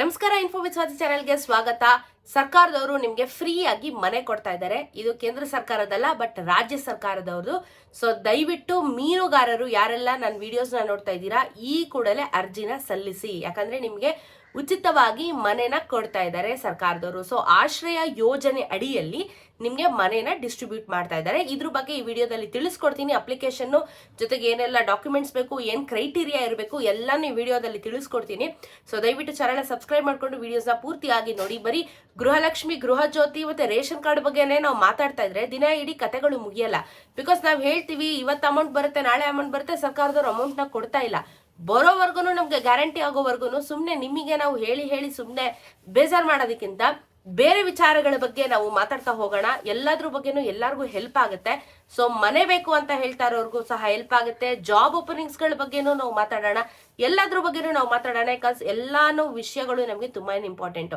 ನಮಸ್ಕಾರ info with Swati ಚಾನೆಲ್ಗೆ ಸ್ವಾಗತ. ಸರ್ಕಾರದವರು ನಿಮಗೆ ಫ್ರೀ ಆಗಿ ಮನೆ ಕೊಡ್ತಾ ಇದ್ದಾರೆ. ಇದು ಕೇಂದ್ರ ಸರ್ಕಾರದಲ್ಲ, ಬಟ್ ರಾಜ್ಯ ಸರ್ಕಾರದವರು ಸೊ ದಯವಿಟ್ಟು ಮೀನುಗಾರರು ಯಾರೆಲ್ಲ ನನ್ನ ವಿಡಿಯೋಸ್ನ ನೋಡ್ತಾ ಇದ್ದೀರಾ, ಈ ಕೂಡಲೇ ಅರ್ಜಿನ ಸಲ್ಲಿಸಿ. ಯಾಕಂದ್ರೆ ನಿಮಗೆ ಉಚಿತವಾಗಿ ಮನೆನ ಕೊಡ್ತಾ ಇದ್ದಾರೆ ಸರ್ಕಾರದವರು. ಸೊ ಆಶ್ರಯ ಯೋಜನೆ ಅಡಿಯಲ್ಲಿ ನಿಮಗೆ ಮನೆನ ಡಿಸ್ಟ್ರಿಬ್ಯೂಟ್ ಮಾಡ್ತಾ ಇದ್ದಾರೆ. ಇದ್ರ ಬಗ್ಗೆ ಈ ವಿಡಿಯೋದಲ್ಲಿ ತಿಳಿಸ್ಕೊಡ್ತೀನಿ. ಅಪ್ಲಿಕೇಶನ್ ಜೊತೆಗೆ ಏನೆಲ್ಲ ಡಾಕ್ಯುಮೆಂಟ್ಸ್ ಬೇಕು, ಏನು ಕ್ರೈಟೀರಿಯಾ ಇರಬೇಕು, ಎಲ್ಲಾನು ಈ ವಿಡಿಯೋದಲ್ಲಿ ತಿಳಿಸ್ಕೊಡ್ತೀನಿ. ಸೊ ದಯವಿಟ್ಟು ಚಾನಲ್ ಸಬ್ಸ್ಕ್ರೈಬ್ ಮಾಡ್ಕೊಂಡು ವಿಡಿಯೋಸ್ನ ಪೂರ್ತಿಯಾಗಿ ನೋಡಿ. ಬರೀ ಗೃಹಲಕ್ಷ್ಮಿ, ಗೃಹ ಜ್ಯೋತಿ ಮತ್ತೆ ರೇಷನ್ ಕಾರ್ಡ್ ಬಗ್ಗೆನೇ ನಾವು ಮಾತಾಡ್ತಾ ಇದ್ರೆ ದಿನ ಇಡೀ ಕತೆಗಳು ಮುಗಿಯಲ್ಲ. ಬಿಕಾಸ್ ನಾವು ಹೇಳ್ತೀವಿ, ಇವತ್ತು ಅಮೌಂಟ್ ಬರುತ್ತೆ, ನಾಳೆ ಅಮೌಂಟ್ ಬರುತ್ತೆ, ಸರ್ಕಾರದವ್ರು ಅಮೌಂಟ್ನ ಕೊಡ್ತಾ ಇಲ್ಲ. ಬರೋವರೆಗೂ ನಮಗೆ ಗ್ಯಾರಂಟಿ ಆಗೋವರೆಗೂ ಸುಮ್ಮನೆ ನಿಮಗೆ ನಾವು ಹೇಳಿ ಹೇಳಿ ಸುಮ್ಮನೆ ಬೇಜಾರು ಮಾಡೋದಕ್ಕಿಂತ ಬೇರೆ ವಿಚಾರಗಳ ಬಗ್ಗೆ ನಾವು ಮಾತಾಡ್ತಾ ಹೋಗೋಣ. ಎಲ್ಲದ್ರ ಬಗ್ಗೆನೂ ಎಲ್ಲರಿಗೂ ಹೆಲ್ಪ್ ಆಗುತ್ತೆ. ಸೊ ಮನೆ ಬೇಕು ಅಂತ ಹೇಳ್ತಾ ಇರೋರ್ಗೂ ಸಹ ಹೆಲ್ಪ್ ಆಗುತ್ತೆ. ಜಾಬ್ ಓಪನಿಂಗ್ಸ್ಗಳ ಬಗ್ಗೆನೂ ನಾವು ಮಾತಾಡೋಣ. ಎಲ್ಲದ್ರ ಬಗ್ಗೆನೂ ನಾವು ಮಾತಾಡೋಣ. ಯಾಕಂದ್ರೆ ಎಲ್ಲಾನು ವಿಷಯಗಳು ನಮಗೆ ತುಂಬಾ ಇಂಪಾರ್ಟೆಂಟ್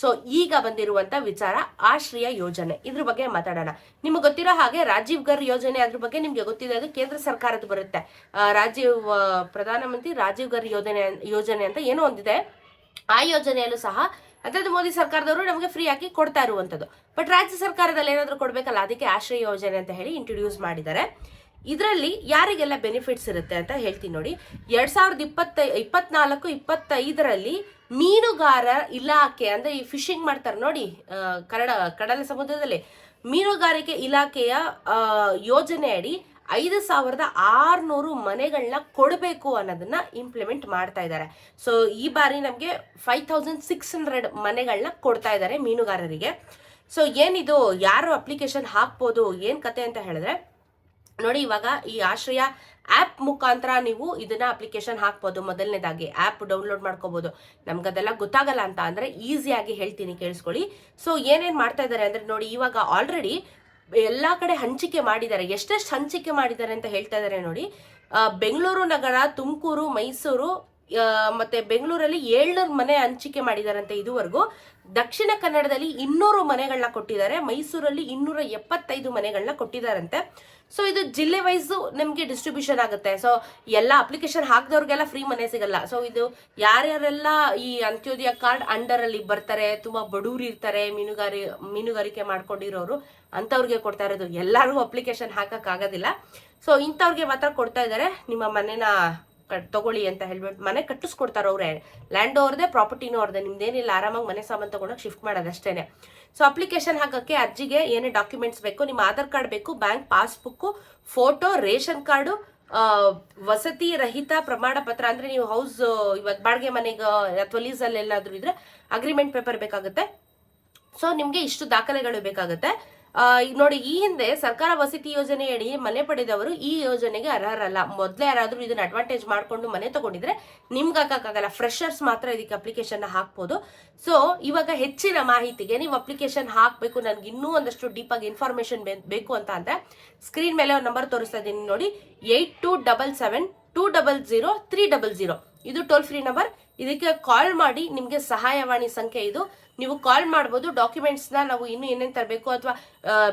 ಸೊ ಈಗ ಬಂದಿರುವಂತ ವಿಚಾರ ಆಶ್ರಯ ಯೋಜನೆ. ಇದ್ರ ಬಗ್ಗೆ ಮಾತಾಡೋಣ. ನಿಮ್ಗೆ ಗೊತ್ತಿರೋ ಹಾಗೆ ರಾಜೀವ್ ಗರ್ ಯೋಜನೆ ಅದ್ರ ಬಗ್ಗೆ ನಿಮ್ಗೆ ಗೊತ್ತಿದೆ. ಅದು ಕೇಂದ್ರ ಸರ್ಕಾರದ ಬರುತ್ತೆ. ರಾಜೀವ್ ಪ್ರಧಾನಮಂತ್ರಿ ರಾಜೀವ್ ಗರ್ ಯೋಜನೆ ಯೋಜನೆ ಅಂತ ಏನೋ ಒಂದಿದೆ. ಆ ಯೋಜನೆಯಲ್ಲೂ ಸಹ ಅದಾದ ಮೋದಿ ಸರ್ಕಾರದವರು ನಮಗೆ ಫ್ರೀ ಆಗಿ ಕೊಡ್ತಾ ಇರುವಂಥದ್ದು ಬಟ್ ರಾಜ್ಯ ಸರ್ಕಾರದಲ್ಲಿ ಏನಾದರೂ ಕೊಡಬೇಕಲ್ಲ, ಅದಕ್ಕೆ ಆಶ್ರಯ ಯೋಜನೆ ಅಂತ ಹೇಳಿ ಇಂಟ್ರೊಡ್ಯೂಸ್ ಮಾಡಿದ್ದಾರೆ. ಇದರಲ್ಲಿ ಯಾರಿಗೆಲ್ಲ ಬೆನಿಫಿಟ್ಸ್ ಇರುತ್ತೆ ಅಂತ ಹೇಳ್ತೀನಿ ನೋಡಿ. ಎರಡು ಸಾವಿರದ ಇಪ್ಪತ್ತ, ಇಪ್ಪತ್ನಾಲ್ಕು, ಇಪ್ಪತ್ತೈದರಲ್ಲಿ ಮೀನುಗಾರ ಇಲಾಖೆ ಅಂದ್ರೆ ಈ ಫಿಶಿಂಗ್ ಮಾಡ್ತಾರೆ ನೋಡಿ ಕನ್ನಡ, ಕಡಲ ಸಮುದ್ರದಲ್ಲಿ. ಮೀನುಗಾರಿಕೆ ಇಲಾಖೆಯ ಯೋಜನೆ ಅಡಿ ಐದು ಸಾವಿರದ ಆರ್ನೂರು ಮನೆಗಳನ್ನ ಕೊಡಬೇಕು ಅನ್ನೋದನ್ನ ಇಂಪ್ಲಿಮೆಂಟ್ ಮಾಡ್ತಾ ಇದ್ದಾರೆ ಸೊ ಈ ಬಾರಿ ನಮಗೆ ಫೈವ್ ತೌಸಂಡ್ ಸಿಕ್ಸ್ ಹಂಡ್ರೆಡ್ ಮನೆಗಳನ್ನ ಕೊಡ್ತಾ ಇದ್ದಾರೆ ಮೀನುಗಾರರಿಗೆ. ಸೊ ಏನಿದು, ಯಾರು ಅಪ್ಲಿಕೇಶನ್ ಹಾಕ್ಬೋದು, ಏನು ಕತೆ ಅಂತ ಹೇಳಿದ್ರೆ, ನೋಡಿ ಇವಾಗ ಈ ಆಶ್ರಯ ಆಪ್ ಮುಖಾಂತರ ನೀವು ಇದನ್ನ ಅಪ್ಲಿಕೇಶನ್ ಹಾಕ್ಬೋದು, ಮೊದಲನೇದಾಗಿ ಆಪ್ ಡೌನ್ಲೋಡ್ ಮಾಡ್ಕೋಬಹುದು ನಮ್ಗೆ ಅದೆಲ್ಲ ಗೊತ್ತಾಗಲ್ಲ ಅಂತ ಅಂದ್ರೆ ಈಸಿಯಾಗಿ ಹೇಳ್ತೀನಿ, ಕೇಳಿಸ್ಕೊಳ್ಳಿ. ಸೊ ಏನೇನು ಮಾಡ್ತಾ ಇದ್ದಾರೆ ಅಂದ್ರೆ, ನೋಡಿ ಇವಾಗ ಆಲ್ರೆಡಿ ಎಲ್ಲಾ ಕಡೆ ಹಂಚಿಕೆ ಮಾಡಿದ್ದಾರೆ. ಎಷ್ಟೆಷ್ಟು ಹಂಚಿಕೆ ಮಾಡಿದ್ದಾರೆ ಅಂತ ಹೇಳ್ತಾ ಇದ್ದಾರೆ ನೋಡಿ. ಬೆಂಗಳೂರು ನಗರ, ತುಮಕೂರು, ಮೈಸೂರು ಮತ್ತೆ ಬೆಂಗಳೂರಲ್ಲಿ ಏಳ್ನೂರು ಮನೆ ಹಂಚಿಕೆ ಮಾಡಿದಾರಂತೆ ಇದುವರೆಗೂ. ದಕ್ಷಿಣ ಕನ್ನಡದಲ್ಲಿ ಇನ್ನೂರು ಮನೆಗಳನ್ನ ಕೊಟ್ಟಿದ್ದಾರೆ. ಮೈಸೂರಲ್ಲಿ ಇನ್ನೂರ ಎಪ್ಪತ್ತೈದು ಮನೆಗಳನ್ನ ಕೊಟ್ಟಿದ್ದಾರಂತೆ. ಸೊ ಇದು ಜಿಲ್ಲೆ ವೈಸು ನಿಮಗೆ ಡಿಸ್ಟ್ರಿಬ್ಯೂಷನ್ ಆಗುತ್ತೆ. ಸೊ ಎಲ್ಲ ಅಪ್ಲಿಕೇಶನ್ ಹಾಕಿದವ್ರಿಗೆಲ್ಲ ಫ್ರೀ ಮನೆ ಸಿಗಲ್ಲ. ಸೊ ಇದು ಯಾರ್ಯಾರೆಲ್ಲ ಈ ಅಂತ್ಯೋದಯ ಕಾರ್ಡ್ ಅಂಡರ್ ಅಲ್ಲಿ ಬರ್ತಾರೆ, ತುಂಬಾ ಬಡೂರು ಇರ್ತಾರೆ, ಮೀನುಗಾರಿ, ಮೀನುಗಾರಿಕೆ ಮಾಡ್ಕೊಂಡಿರೋರು, ಅಂಥವ್ರಿಗೆ ಕೊಡ್ತಾ ಇರೋದು. ಎಲ್ಲರಿಗೂ ಅಪ್ಲಿಕೇಶನ್ ಆಗೋದಿಲ್ಲ ಸೊ ಇಂಥವ್ರಿಗೆ ಮಾತ್ರ ಕೊಡ್ತಾ ಇದ್ದಾರೆ. ನಿಮ್ಮ ಮನೆನ ಕಟ್, ತಗೊಳ್ಳಿ ಅಂತ ಹೇಳ್ಬಿಟ್ಟು ಮನೆ ಕಟ್ಟಿಸ್ಕೊಡ್ತಾರೆ ಅವರೇ. ಲ್ಯಾಂಡ್ ಅವ್ರದೇ ಪ್ರಾಪರ್ಟಿನೂ ಅವ್ರದೇ. ನಿಮ್ದೇನಿಲ್ಲ ಆರಾಮಾಗಿ ಮನೆ ಸಾಮಾನು ತಗೊಂಡೋಗಿ ಶಿಫ್ಟ್ ಮಾಡೋದಷ್ಟೇ ಸೊ ಅಪ್ಲಿಕೇಶನ್ ಹಾಕೋಕ್ಕೆ ಅರ್ಜಿಗೆ ಏನೇ ಡಾಕ್ಯುಮೆಂಟ್ಸ್ ಬೇಕು ನಿಮ್ಮ ಆಧಾರ್ ಕಾರ್ಡ್ ಬೇಕು bank passbook photo ration card ವಸತಿ ರಹಿತ ಪ್ರಮಾಣ ಪತ್ರ ಅಂದ್ರೆ ನೀವು ಹೌಸ್ ಇವಾಗ ಬಾಡಿಗೆ ಮನೆಗೆ ಅಥವಾ ಲೀಸಲ್ಲಿ ಎಲ್ಲಾದರೂ ಇದ್ರೆ ಅಗ್ರಿಮೆಂಟ್ ಪೇಪರ್ ಬೇಕಾಗುತ್ತೆ. ಸೊ ನಿಮಗೆ ಇಷ್ಟು ದಾಖಲೆಗಳು ಬೇಕಾಗುತ್ತೆ. ಈಗ ನೋಡಿ, ಈ ಹಿಂದೆ ಸರ್ಕಾರ ವಸತಿ ಯೋಜನೆಯಡಿ ಮನೆ ಪಡೆದವರು ಈ ಯೋಜನೆಗೆ ಅರ್ಹರಲ್ಲ. ಮೊದಲೇ ಯಾರಾದರೂ ಇದನ್ನ ಅಡ್ವಾಂಟೇಜ್ ಮಾಡಿಕೊಂಡು ಮನೆ ತಗೊಂಡಿದ್ರೆ ನಿಮ್ಗೆ ಹಾಕೋಕ್ಕಾಗಲ್ಲ. ಫ್ರೆಶರ್ಸ್ ಮಾತ್ರ ಇದಕ್ಕೆ ಅಪ್ಲಿಕೇಶನ್ ಹಾಕ್ಬೋದು. ಸೊ ಇವಾಗ ಹೆಚ್ಚಿನ ಮಾಹಿತಿಗೆ ನೀವು ಅಪ್ಲಿಕೇಶನ್ ಹಾಕಬೇಕು. ನನಗೆ ಇನ್ನೂ ಒಂದಷ್ಟು ಡೀಪ್ ಆಗಿ ಇನ್ಫಾರ್ಮೇಶನ್ ಬೇಕು ಅಂತ ಅಂದರೆ ಸ್ಕ್ರೀನ್ ಮೇಲೆ ಒಂದು ನಂಬರ್ ತೋರಿಸ್ತಾ ಇದ್ದೀನಿ ನೋಡಿ. Eight two double seven two double zero three double zero ಇದು ಟೋಲ್ ಫ್ರೀ ನಂಬರ್ ಇದಕ್ಕೆ ಕಾಲ್ ಮಾಡಿ, ನಿಮಗೆ ಸಹಾಯವಾಣಿ ಸಂಖ್ಯೆ ಇದು. ನೀವು ಕಾಲ್ ಮಾಡ್ಬೋದು ಡಾಕ್ಯುಮೆಂಟ್ಸ್ನ ನಾವು ಇನ್ನೂ ಏನೇನು ತರಬೇಕು ಅಥವಾ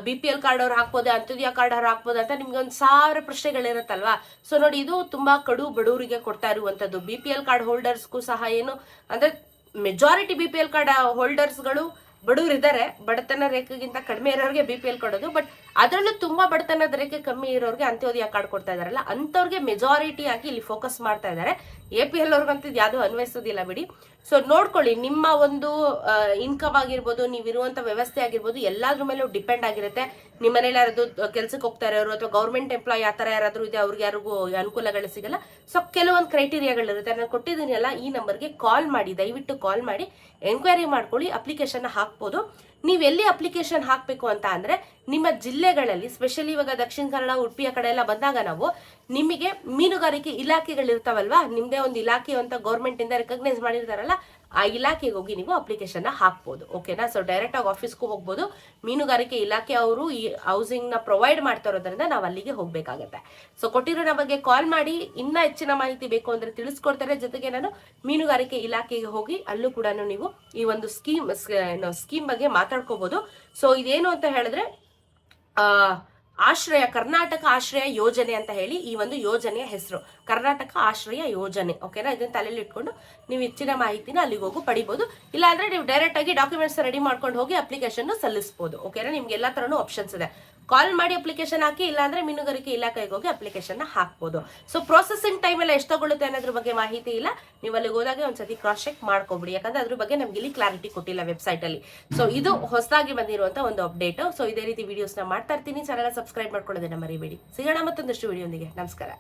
ಬಿ ಪಿ ಎಲ್ ಕಾರ್ಡ್ ಅವ್ರು ಹಾಕ್ಬೋದು, ಅಂತ್ಯೋದಯ ಕಾರ್ಡ್ ಅವ್ರು ಹಾಕ್ಬೋದು ಅಂತ ನಿಮ್ಗೆ ಒಂದು ಸಾವಿರ ಪ್ರಶ್ನೆಗಳಿರುತ್ತಲ್ವಾ? ಸೊ ನೋಡಿ, ಇದು ತುಂಬಾ ಕಡು ಬಡವರಿಗೆ ಕೊಡ್ತಾ ಇರುವಂಥದ್ದು ಬಿ ಪಿ ಎಲ್ ಕಾರ್ಡ್ ಹೋಲ್ಡರ್ಸ್ಗೂ ಸಹ ಏನು, ಅಂದ್ರೆ majority B P L card ಹೋಲ್ಡರ್ಸ್ಗಳು ಬಡವರು ಇದ್ದಾರೆ ಬಡತನ ರೇಖೆಗಿಂತ ಕಡಿಮೆ ಇರೋರಿಗೆ ಬಿ ಪಿ ಎಲ್ ಕೊಡೋದು. ಬಟ್ ಅದರಲ್ಲೂ ತುಂಬಾ ಬಡತನದ ರೇಖೆ ಕಮ್ಮಿ ಇರೋರಿಗೆ ಅಂತ್ಯೋದಯ ಕಾರ್ಡ್ ಕೊಡ್ತಾ ಇದಾರಲ್ಲ ಅಂತವ್ರಿಗೆ ಮೆಜಾರಿಟಿ ಆಗಿ ಇಲ್ಲಿ ಫೋಕಸ್ ಮಾಡ್ತಾ ಇದ್ದಾರೆ ಎ ಪಿ ಎಲ್ ಅವ್ರಿಗಂತೂ ಯಾವ್ದು ಅನ್ವಯಿಸೋದಿಲ್ಲ ಬಿಡಿ. ಸೊ ನೋಡ್ಕೊಳ್ಳಿ, ನಿಮ್ಮ ಒಂದು ಇನ್ಕಮ್ ಆಗಿರ್ಬೋದು ನೀವಿರುವಂತ ವ್ಯವಸ್ಥೆ ಆಗಿರ್ಬೋದು, ಎಲ್ಲಾದ್ರ ಮೇಲೆ ಡಿಪೆಂಡ್ ಆಗಿರುತ್ತೆ. ನಿಮ್ಮ ಮನೇಲಿ ಯಾರಾದ್ರು ಕೆಲ್ಸಕ್ಕೆ ಹೋಗ್ತಾ ಇರೋರು ಅಥವಾ ಗೌರ್ಮೆಂಟ್ ಎಂಪ್ಲಾಯ್ ಆ ಥರ ಯಾರಾದ್ರೂ ಇದೆ, ಅವ್ರಿಗೆ ಯಾರಿಗೂ ಅನುಕೂಲಗಳು ಸಿಗಲ್ಲ. ಸೊ ಕೆಲವೊಂದು ಕ್ರೈಟೀರಿಯಾಗಳಿರುತ್ತೆ ನಾನು ಕೊಟ್ಟಿದ್ದೀನಿ ಅಲ್ಲ ಈ ನಂಬರ್ಗೆ ಕಾಲ್ ಮಾಡಿ, ದಯವಿಟ್ಟು ಕಾಲ್ ಮಾಡಿ ಎಂಕ್ವೈರಿ ಮಾಡ್ಕೊಳ್ಳಿ ಅಪ್ಲಿಕೇಶನ್ ಹಾಕ್ಬೋದು. ನೀವು ಎಲ್ಲಿ ಅಪ್ಲಿಕೇಶನ್ ಹಾಕಬೇಕು ಅಂತ ಅಂದ್ರೆ ನಿಮ್ಮ ಜಿಲ್ಲೆಗಳಲ್ಲಿ ಸ್ಪೆಷಲಿ ಇವಾಗ ದಕ್ಷಿಣ ಕನ್ನಡ, ಉಡುಪಿಯ ಕಡೆ ಎಲ್ಲ ಬಂದಾಗ ನಾವು ನಿಮಗೆ ಮೀನುಗಾರಿಕೆ ಇಲಾಖೆಗಳಿರ್ತಾವಲ್ವಾ? ನಿಮ್ದೇ ಒಂದು ಇಲಾಖೆ ಅಂತ ಗೌರ್ಮೆಂಟ್ ಇಂದ ರೆಕಗ್ನೈಸ್ ಮಾಡಿರ್ತಾರಲ್ಲ ಆ ಇಲಾಖೆಗೆ ಹೋಗಿ ನೀವು ಅಪ್ಲಿಕೇಶನ್ ಹಾಕ್ಬೋದು ಓಕೆನಾ ಸೊ ಡೈರೆಕ್ಟ್ ಆಗಿ ಆಫೀಸ್ಗೂ ಹೋಗ್ಬೋದು. ಮೀನುಗಾರಿಕೆ ಇಲಾಖೆ ಅವರು ಈ ಹೌಸಿಂಗ್ನ ಪ್ರೊವೈಡ್ ಮಾಡ್ತಾ ಇರೋದ್ರಿಂದ ನಾವು ಅಲ್ಲಿಗೆ ಹೋಗ್ಬೇಕಾಗತ್ತೆ. ಸೊ ಕೊಟ್ಟಿರೋ ಬಗ್ಗೆ ಕಾಲ್ ಮಾಡಿ, ಇನ್ನ ಹೆಚ್ಚಿನ ಮಾಹಿತಿ ಬೇಕು ಅಂದ್ರೆ ತಿಳಿಸ್ಕೊಡ್ತಾರೆ. ಜೊತೆಗೆ ನಾನು ಮೀನುಗಾರಿಕೆ ಇಲಾಖೆಗೆ ಹೋಗಿ ಅಲ್ಲೂ ಕೂಡ ನೀವು ಈ ಒಂದು ಸ್ಕೀಮ್ ಸ್ಕೀಮ್ ಬಗ್ಗೆ ಮಾತಾಡ್ಕೋಬಹುದು ಸೊ ಇದೇನು ಅಂತ ಹೇಳಿದ್ರೆ, ಆ ಆಶ್ರಯ, ಕರ್ನಾಟಕ ಆಶ್ರಯ ಯೋಜನೆ ಅಂತ ಹೇಳಿ ಈ ಒಂದು ಯೋಜನೆಯ ಹೆಸರು. ಕರ್ನಾಟಕ ಆಶ್ರಯ ಯೋಜನೆ. ಓಕೆನಾ ಇದನ್ನ ತಲೆಯಲ್ಲಿ ಇಟ್ಕೊಂಡು ನೀವು ಹೆಚ್ಚಿನ ಮಾಹಿತಿನ ಅಲ್ಲಿಗೆ ಹೋಗಿ ಪಡಿಬಹುದು ಇಲ್ಲಾಂದ್ರೆ ನೀವು ಡೈರೆಕ್ಟ್ ಆಗಿ ಡಾಕ್ಯುಮೆಂಟ್ಸ್ ರೆಡಿ ಮಾಡ್ಕೊಂಡು ಹೋಗಿ ಅಪ್ಲಿಕೇಶನ್ ಸಲ್ಲಿಸಬಹುದು ಓಕೆನಾ ನಿಮ್ಗೆ ಎಲ್ಲಾ ತರನು ಆಪ್ಷನ್ಸ್ ಇದೆ. ಕಾಲ್ ಮಾಡಿ ಅಪ್ಲಿಕೇಶನ್ ಹಾಕಿ, ಇಲ್ಲಾಂದ್ರೆ ಮೀನುಗಾರಿಕೆ ಇಲಾಖೆಗೆ ಹೋಗಿ ಅಪ್ಲಿಕೇಶನ್ ಹಾಕ್ಬೋದು. ಸೊ ಪ್ರೊಸೆಸಿಂಗ್ ಟೈಮ್ ಎಲ್ಲ ಎಷ್ಟು ತಗೊಳ್ಳುತ್ತೆ ಅನ್ನೋದ್ರ ಬಗ್ಗೆ ಮಾಹಿತಿ ಇಲ್ಲ. ನೀವು ಅಲ್ಲಿಗೆ ಹೋದಾಗ ಒಂದ್ಸತಿ ಕ್ರಾಸ್ ಚೆಕ್ ಮಾಡ್ಕೊಬಿಡಿ. ಯಾಕಂದ್ರೆ ಅದ್ರ ಬಗ್ಗೆ ನಮ್ಗೆ ಇಲ್ಲಿ ಕ್ಲಾರಿಟಿ ಕೊಟ್ಟಿಲ್ಲ ವೆಬ್ಸೈಟ್ ಅಲ್ಲಿ. ಸೊ ಇದು ಹೊಸದಾಗಿ ಬಂದಿರುವಂತ ಒಂದು ಅಪ್ಡೇಟ್ ಸೊ ಇದೇ ರೀತಿ ವಿಡಿಯೋಸ್ನ ಮಾಡ್ತಾ ಇರ್ತೀನಿ. ಚಾನಲ್ ಸಬ್ಸ್ಕ್ರೈಬ್ ಮಾಡ್ಕೊಳ್ಳೋದನ್ನ ಮರಿಬೇಡಿ. ಸಿಗೋಣ ಮತ್ತೊಂದಷ್ಟು ವಿಡಿಯೋಂದಿಗೆ ನಮಸ್ಕಾರ.